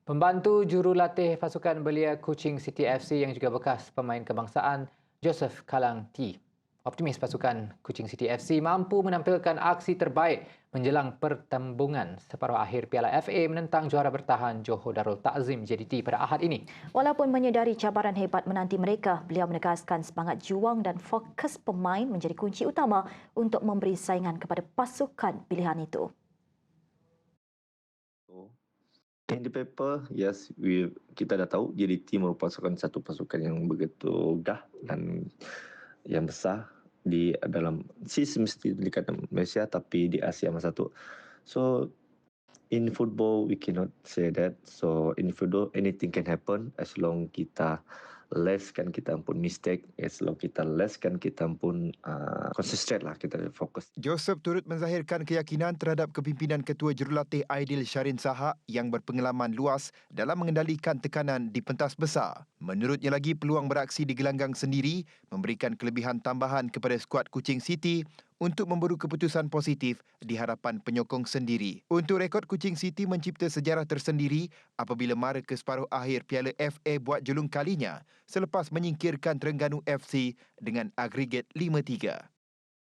Pembantu jurulatih pasukan belia Kuching City FC yang juga bekas pemain kebangsaan Joseph Kalang T. Optimis pasukan Kuching City FC mampu menampilkan aksi terbaik menjelang pertembungan separuh akhir Piala FA menentang juara bertahan Johor Darul Takzim JDT pada Ahad ini. Walaupun menyedari cabaran hebat menanti mereka, beliau menegaskan semangat juang dan fokus pemain menjadi kunci utama untuk memberi saingan kepada pasukan pilihan itu. In the paper, yes, we kita dah tahu JDT merupakan satu pasukan yang begitu gah dan yang besar di dalam si semesti di Malaysia tapi di Asia masa tu. So in football we cannot say that. So in football anything can happen as long kita less kan kita pun mistake as long kita less kan kita pun uh, concentrate lah kita fokus. Joseph turut menzahirkan keyakinan terhadap kepimpinan ketua jurulatih Aidil Syarin Sahak yang berpengalaman luas dalam mengendalikan tekanan di pentas besar. Menurutnya lagi peluang beraksi di gelanggang sendiri memberikan kelebihan tambahan kepada skuad Kuching City untuk memberi keputusan positif di hadapan penyokong sendiri. Untuk rekod Kuching City mencipta sejarah tersendiri apabila mara ke separuh akhir Piala FA buat julung kalinya selepas menyingkirkan Terengganu FC dengan agregat 5-3.